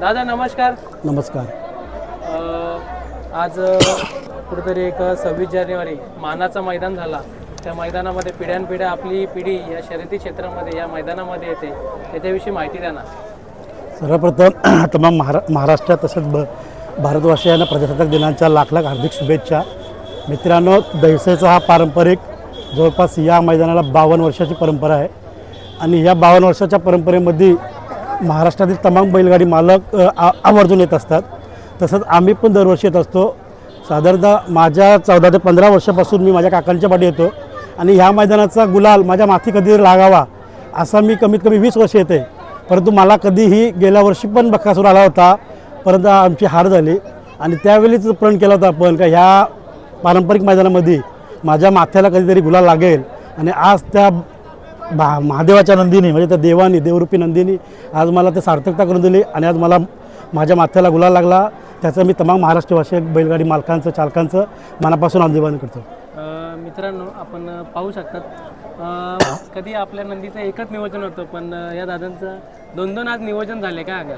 दादा नमस्कार. नमस्कार. अ, आज कुठेतरी एक सव्वीस जानेवारी मानाचं मैदान झाला. त्या मैदानामध्ये पिढ्यानपिढ्या आपली पिढी या शर्यती क्षेत्रामध्ये या मैदानामध्ये येते. त्याच्याविषयी माहिती द्या ना. सर्वप्रथम तमाम महारा महाराष्ट्रात तसंच ब भारतवर्षीयांना प्रजासत्ताक दिनाच्या लाख लाख हार्दिक शुभेच्छा. मित्रांनो दहिसेचा हा पारंपरिक जवळपास या मैदानाला बावन्न वर्षाची परंपरा आहे. आणि या बावन्न वर्षाच्या परंपरेमध्ये महाराष्ट्रातील तमाम बैलगाडी मालक आ- आवर्जून येत असतात. तसंच आम्ही पण दरवर्षी येत असतो. साधारणतः माझ्या चौदा ते पंधरा वर्षापासून मी माझ्या काकांच्या पाठी येतो. आणि ह्या मैदानाचा गुलाल माझ्या माथी कधी लागावा असा मी कमीत कमी वीस वर्ष येते. परंतु मला कधीही गेल्या वर्षी पण बक्कासूर आला होता. परंतु आमची हार झाली. आणि त्यावेळीच प्रण केला होता आपण का ह्या पारंपरिक मैदानामध्ये माझ्या माथ्याला कधीतरी गुलाल लागेल. आणि आज त्या बा महादेवाच्या नंदीने म्हणजे त्या देवानी देवरूपी नंदीने आज मला ते सार्थकता करून दिली आणि आज मला माझ्या माथ्याला गुलाल लागला. त्याचं मी तमाम महाराष्ट्रवासी बैलगाडी मालकांचं चालकांचं मनापासून अभिमान करतो. मित्रांनो आपण पाहू शकतात कधी आपल्या नंदीचं एकच नियोजन होतं पण या दादांचं दोन दोन आज नियोजन झाले अगं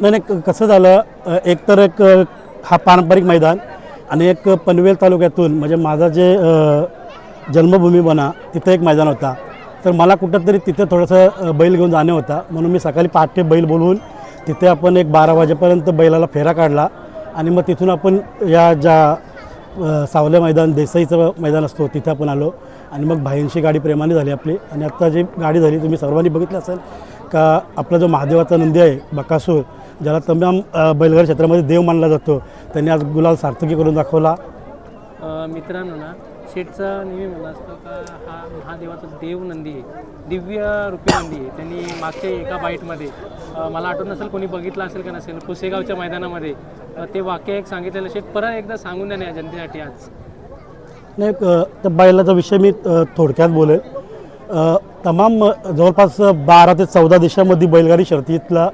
नाही नाही क- कसं झालं एक तर एक हा पारंपरिक मैदान आणि एक पनवेल तालुक्यातून म्हणजे माझा जे जन्मभूमी बना तिथं एक मैदान होता. तर मला कुठंतरी तिथे थोडंसं बैल घेऊन जाणे होता. म्हणून मी सकाळी पहाटे बैल बोलवून तिथे आपण एक बारा वाजेपर्यंत बैलाला फेरा काढला. आणि मग तिथून आपण या ज्या सावले मैदान देसाईचं मैदान असतो तिथे आपण आलो. आणि मग भाईंशी गाडी प्रेमाने झाली आपली. आणि आत्ता जी गाडी झाली तुम्ही सर्वांनी बघितलं असेल का आपला जो महादेवाचा नंदी आहे बकासूर ज्याला तमाम बैलगाड बैलगाडी क्षेत्रामध्ये देव मानला जातो त्यांनी आज गुलाल सार्थकी करून दाखवला. मित्रांनो ना शेठचा नेहमी म्हणणं असतं का हा महादेवाचा देव नंदी आहे दिव्य रूपी नंदी आहे. त्यांनी मागच्या एका बाईटमध्ये मला आठवत नसेल कोणी बघितलं असेल का नसेल पुसेगावच्या मैदानामध्ये ते वाक्य एक सांगितलेलं शेठ परत एकदा सांगून द्या या जनतेसाठी आज. नाही त्या बैलाचा विषय मी थोडक्यात बोलेल. तमाम जवळपास बारा ते चौदा देशामध्ये बैलगाडी शर्तीतला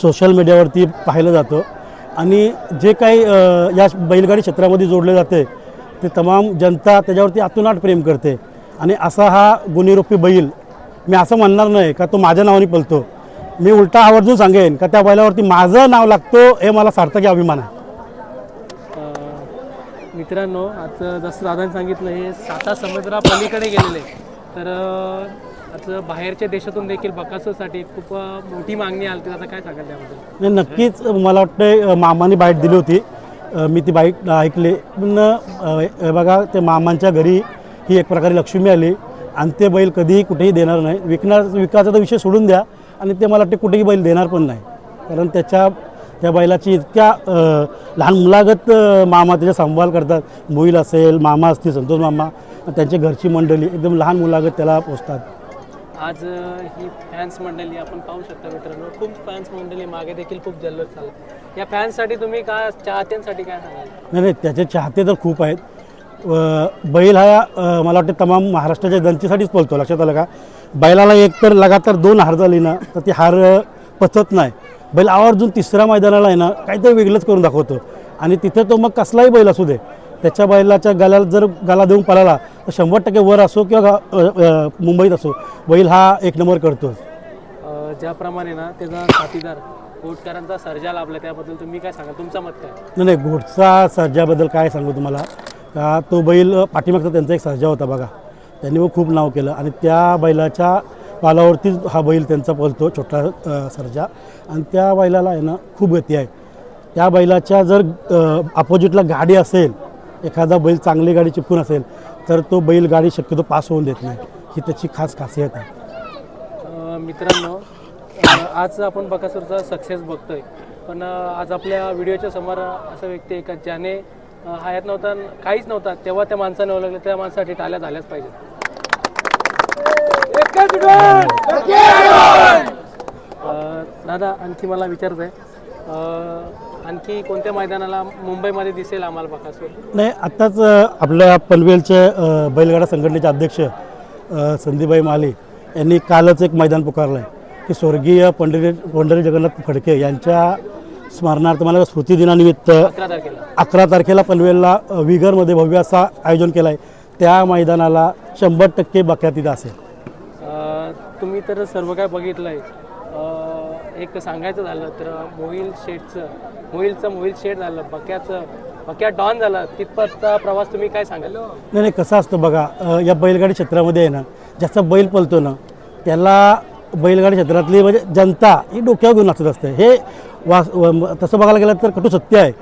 सोशल मीडियावरती पाहिलं जातं. आणि जे काही या बैलगाडी क्षेत्रामध्ये जोडले जाते ते तमाम जनता त्याच्यावरती अतुनाट प्रेम करते. आणि असा हा गुन्हेरोपी बैल मी असं म्हणणार नाही का तो माझ्या नावाने पलतो मी उलटा आवर्जून सांगेन का त्या बैलावरती माझं नाव लागतो हे मला सार्थकी अभिमान आहे. मित्रांनो आता जसं दादाने सांगितलं हे साता समुद्रा पलीकडे गेलेले. तर अ, बाहेरच्या देशातून देखील बकासूसाठी खूप मोठी मागणी आली होती. आता काय सांगाल त्याबद्दल? नाही नक्कीच मला वाटतं मामाने बाईट दिली होती. मी ती बाईट ऐकली. पण बघा ते मामांच्या घरी ही एक प्रकारे लक्ष्मी आली. आणि ते बैल कधीही कुठेही देणार नाही. विकणार विकायचा तर विषय सोडून द्या. आणि ते मला वाटते कुठेही बैल देणार पण नाही. कारण त्याच्या त्या बैलाची इतक्या लहान मुलागत मामा त्याचा सांभाळ करतात. मोईल असेल मामा असतील संतोष मामा त्यांची घरची मंडळी एकदम लहान मुलागत त्याला पोचतात आज ही फॅन्स मंडळी आपण पाहू शकता मित्रांनो. खूप फॅन्स मंडळी मागे देखील खूप जल्लोष झाला. या फॅन्ससाठी तुम्ही काय चाहत्यांसाठी काय सांगाल? नाही नाही त्याचे चाहते तर खूप आहेत. व बैल हा अ, मला वाटतं तमाम महाराष्ट्राच्या जनतेसाठीच पळतो लक्षात आलं का? बैलाला एक तर लगातार दोन हार झाली ना तर ती हार अ, पचत नाही. बैल आवर्जून तिसऱ्या मैदानाला आहे ना काहीतरी वेगळंच करून दाखवतो. आणि तिथे तो मग कसलाही बैल असू दे त्याच्या बैलाच्या गाल्याला जर गाला देऊन पळाला तर शंभर टक्के वर असो किंवा मुंबईत असो बैल हा एक नंबर करतोच. अ, ज्याप्रमाणे ना त्याचा साथीदार कोटकरांचा सर्जा लाभला त्याबद्दल तुम्ही काय सांगाल? तुमचं मत काय? नाही नाही घोटचा सर्जाबद्दल काय सांगू तुम्हाला? का तो बैल पाठीमागचा त्यांचा एक सर्जा होता बघा. त्यांनी व खूप नाव केलं आणि त्या बैलाच्या पालावरतीच हा बैल त्यांचा पळतो छोटा सर्जा. आणि त्या बैलाला आहे ना खूप गती आहे. त्या बैलाच्या जर अपोजिटला गाडी असेल एखादा बैल चांगली गाडी चिपकून असेल तर तो बैल गाडी शक्यतो पास होऊन देत नाही. ही त्याची खास खासियत आहे. अ, मित्रांनो अ, आज आपण बकासूरचा सक्सेस बघतोय. पण अ, आज आपल्या व्हिडिओच्या समोर असा व्यक्ती आहे का ज्याने अ, हयात नव्हता काहीच नव्हता तेव्हा त्या माणसाने ओळखलं त्या माणसासाठी टाळ्या झाल्याच पाहिजेत. अ, दादा आणखी मला विचारत आहे आणखी कोणत्या मैदानाला मुंबईमध्ये दिसेल आम्हाला बकासूर नाही आत्ताच आपल्या पनवेलचे बैलगाडा संघटनेचे अध्यक्ष अ, संदीपभाई माले यांनी कालच एक मैदान पुकारलं आहे की स्वर्गीय पंढरी पंढरी जगन्नाथ फडके यांच्या स्मरणार्थ मला स्मृती दिनानिमित्त अकरा तारखेला. पनवेलला विगरमध्ये भव्य असा आयोजन केलं आहे त्या मैदानाला शंभर टक्के बख्यातीत असेल. अ, तुम्ही तर सर्व काय बघितलं आहे एक सांगायचं झालं तर मोहिल शेठचं मोहिलचं मोहिल शेठ झालं बक्याचं बक्या डॉन झालं. तिथपर्यंतचा प्रवास तुम्ही काय सांगाल? नाही नाही कसं असतं बघा अ, या बैलगाडी क्षेत्रामध्ये आहे ना ज्याचा बैल पळतो ना त्याला बैलगाडी क्षेत्रातली म्हणजे जनता ही डोक्यावर घेऊन नाचत असते. हे वा तसं बघायला गेलं तर कटू सत्य आहे.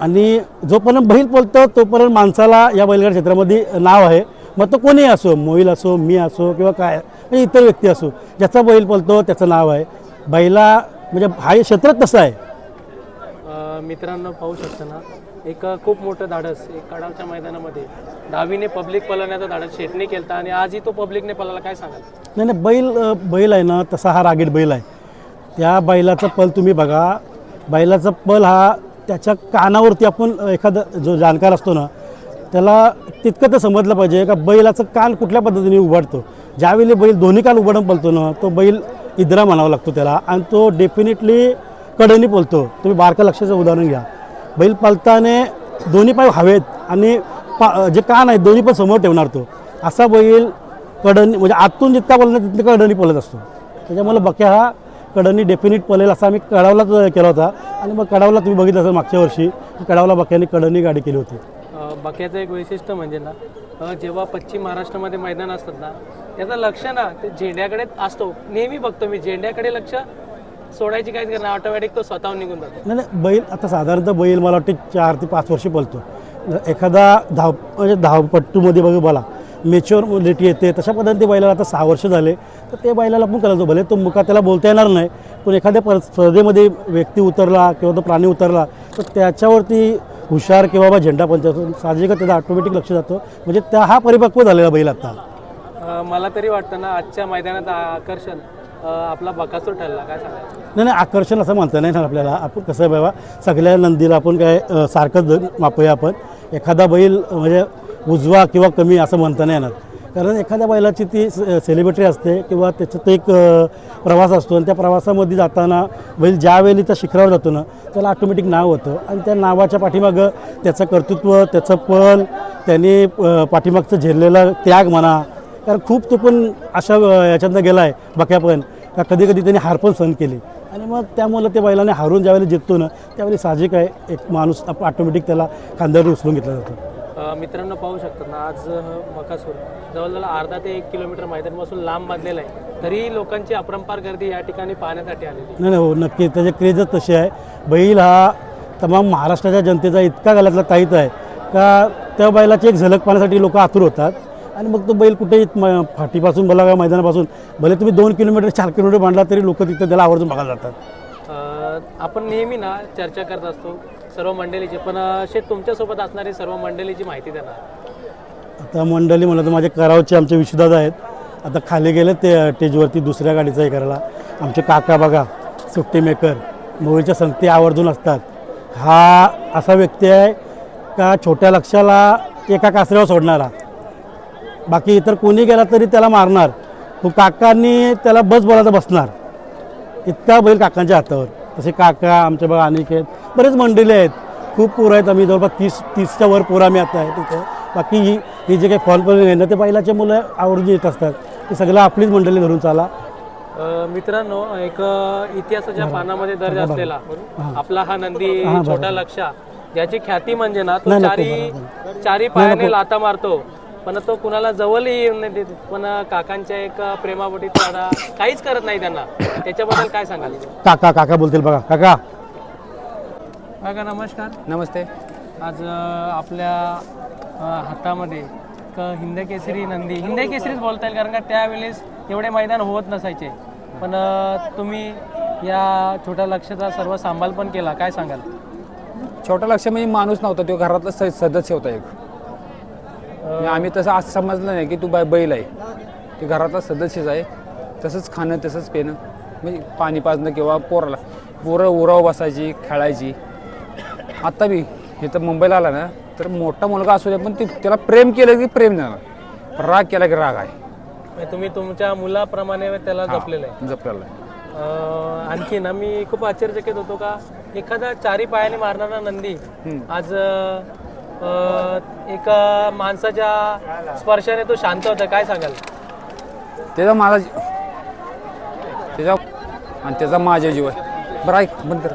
आणि जोपर्यंत बैल पलतं तोपर्यंत माणसाला या बैलगाडी क्षेत्रामध्ये नाव आहे. मग तो कोणीही असो मोहिल असो मी असो किंवा काय म्हणजे इतर व्यक्ती असो ज्याचा बैल पळतो त्याचं नाव आहे. बैला म्हणजे हा हे क्षेत्रच तसं आहे. अ, मित्रांनो पाहू शकता ना एक खूप मोठं धाडस एक कडावच्या मैदानामध्ये. दहावीने पब्लिक पळवण्याचा धाडस शेटने केलता आणि आजही तो पब्लिकने पळाला काय सांगाल? नाही नाही बैल अ, बैल आहे ना तसा हा रागीट बैल आहे. त्या बैलाचा पल तुम्ही बघा. बैलाचा पल हा त्याच्या कानावरती आपण अ, एखादा जो जाणकार असतो ना त्याला तितकं तर समजलं पाहिजे का बैलाचं कान कुठल्या पद्धतीने उघडतो. ज्यावेळी बैल दोन्ही कान उघडून पलतो ना तो बैल इद्रा म्हणावा लागतो त्याला. आणि तो डेफिनेटली कडेने बोलतो. तुम्ही बारका लक्षाचं उदाहरण घ्या. बैल पालताने दोन्ही पाय हवेत आणि पा जे कान आहेत दोन्ही पण समोर ठेवणार तो. असा बैल कडणी म्हणजे आतून जितका पळणार तितका कडनी पळत असतो. त्याच्यामुळे बक्या हा कडनी डेफिनेट पळेल असा आम्ही कडावला केला होता. आणि मग कडावला तुम्ही बघितलं असेल मागच्या वर्षी कडावला बक्याने कडनी गाडी केली होती. बक्याचं एक वैशिष्ट्य म्हणजे ना जेव्हा पश्चिम महाराष्ट्रामध्ये मैदान असतात ना त्याचं लक्ष ना ते झेंड्याकडे असतो. नेहमी बघतो मी झेंड्याकडे लक्ष सोडायची काहीच करणार ऑटोमॅटिक तो स्वतःहून निघून जातो. नाही नाही बैल आता साधारणतः बैल मला वाटते चार ते पाच वर्ष पळतो. एखादा धाव म्हणजे धावपट्टूमध्ये बघा मेच्युअर मेच्युअरिटी येते तशा पद्धतीने ते बैलाला आता सहा वर्ष झाले. तर ते बैलाला पण करायचो भले तो मुका त्याला बोलता येणार नाही पण एखाद्या पर स्पर्धेमध्ये व्यक्ती उतरला किंवा तो प्राणी उतरला तर त्याच्यावरती हुशार किंवा बा झेंडा पंचायत साहजिकच त्याचा ऑटोमॅटिक लक्ष जातो. म्हणजे त्या हा परिपक्व झालेला बैल आता. मला तरी वाटतं ना आजच्या मैदानात आकर्षण आपला बकासूर ठरला. काय सांगायचं नाही नाही आकर्षण असं म्हणता नाही ना आपल्याला. आपण कसं आहे बाबा सगळ्या नंदीला आपण काय सारखंच मापूया आपण. एखादा बैल म्हणजे उजवा किंवा कमी असं म्हणता नाही येणार. कारण एखाद्या बैलाची ती सेलिब्रिटी असते किंवा त्याच्यात एक प्रवास असतो आणि त्या प्रवासामध्ये जाताना बैल ज्यावेळी त्या शिखरावर जातो ना त्याला ऑटोमॅटिक नाव होतं. आणि त्या नावाच्या पाठीमागं त्याचं कर्तृत्व त्याचं पल त्याने पाठीमागचं झेललेला त्याग म्हणा कारण खूप तो पण अशा याच्यातनं गेला आहे बक्या पण का कधी कधी त्यांनी हार पण सहन केली. आणि मग त्यामुळं ते बैलाने हारून ज्यावेळेला जिंकतो ना त्यावेळी साहजिक आहे एक माणूस आपण ऑटोमॅटिक त्याला खांद्यावर उचलून घेतला जातो. मित्रांनो पाहू शकतात ना आज अ, बकासूर जवळजवळ अर्धा ते एक किलोमीटर मैदानापासून लांब बांधलेला आहे. तरी लोकांची अपरंपार गर्दी या ठिकाणी पाहण्यासाठी आलेली नाही नाही हो नक्की. त्याचे क्रेजच तसे आहे. बैल हा तमाम महाराष्ट्राच्या जनतेचा इतका गळ्यातला ताईत आहे. का त्या बैलाची एक झलक पाहण्यासाठी लोक आतुर होतात. आणि मग तो बैल कुठेही म- फाटीपासून बोला का मैदानापासून. भले तुम्ही दोन किलोमीटर चार किलोमीटर बांधला तरी लोक तिथं त्याला आवर्जून बघायला जातात. अ, आपण नेहमी ना चर्चा करत असतो सर्व मंडळीची पण अ, शेत तुमच्यासोबत असणारी सर्व मंडळीची माहिती देणार आता मंडळी म्हणलं तर माझे करावचे आमचे विश्वदादा आहेत. आता खाली गेले ते स्टेजवरती दुसऱ्या गाडीचा हे करायला. आमचे काका बघा सुट्टी मेकर मूवीच्या संगती आवर्जून असतात. हा असा व्यक्ती आहे का छोट्या लक्षाला एका कासऱ्यावर सोडणारा? बाकी इतर कोणी गेला तरी त्याला मारणार. तो काकांनी त्याला बस बोलायचा बसणार. इतका बैल काकांच्या हातावर. तसे काका आमचे बघा अनिकेत बरेच मंडळी आहेत. खूप पोरं आहेत आम्ही. जवळपास तीस तीसच्या वर पोरं आम्ही आता आहे तिथं बाकी ही ही जे काही फॉल आहे ना ते बैलाचे मुलं आवर्जून येत असतात. ते सगळं आपलीच मंडळी धरून चाला. मित्रांनो एक इतिहासाच्या पानामध्ये दर्ज असलेला. आपला हा नंदी. छोटा लक्षा ज्याची ख्याती म्हणजे ना तो चारी चारी पायाने लाता मारतो. पण तो कुणाला जवळही येऊन नाही देत. पण काकांच्या एक प्रेमापोटी तो आता काहीच करत नाही त्यांना. त्याच्याबद्दल काय सांगाल? काका काका बोलतील बघा. काका. काका नमस्कार. नमस्ते. आज अ, आपल्या अ, हातामध्ये एक हिंद केसरी नंदी. हिंद केसरीच बोलता येईल कारण का त्यावेळेस एवढे मैदान होत नसायचे. पण अ, तुम्ही या छोट्या लक्षाचा सर्व सांभाळ पण केला. काय सांगाल? छोटा लक्ष म्हणजे माणूस नव्हता. तो घरातला स- सदस्य होता एक. आम्ही तसं असं समजलं नाही की तू बाय बैल आहे. ते घरातला सदस्यच आहे. तसंच खाणं तसंच पिणं. म्हणजे पाणी पाजणं किंवा पोराला. पोरं उराव बसायची खेळायची. आत्ता बी हे तर मुंबईला आला ना तर मोठा मुलगा असू दे पण ते त्याला प्रेम केलं की प्रेम देणार. राग केला की राग आहे. तुम्ही तुमच्या मुलाप्रमाणे त्याला जपलेलं आहे. जपलेला आहे. आणखी ना मी खूप आश्चर्यचकित होतो का एखादा चारी पायाने मारणारा नंदी आज एका माणसाच्या स्पर्शाने तो शांत होता. काय सांगाल? त्याचा माझा त्याचा आणि त्याचा माझ्या जीव आहे बरं ऐक बंद कर.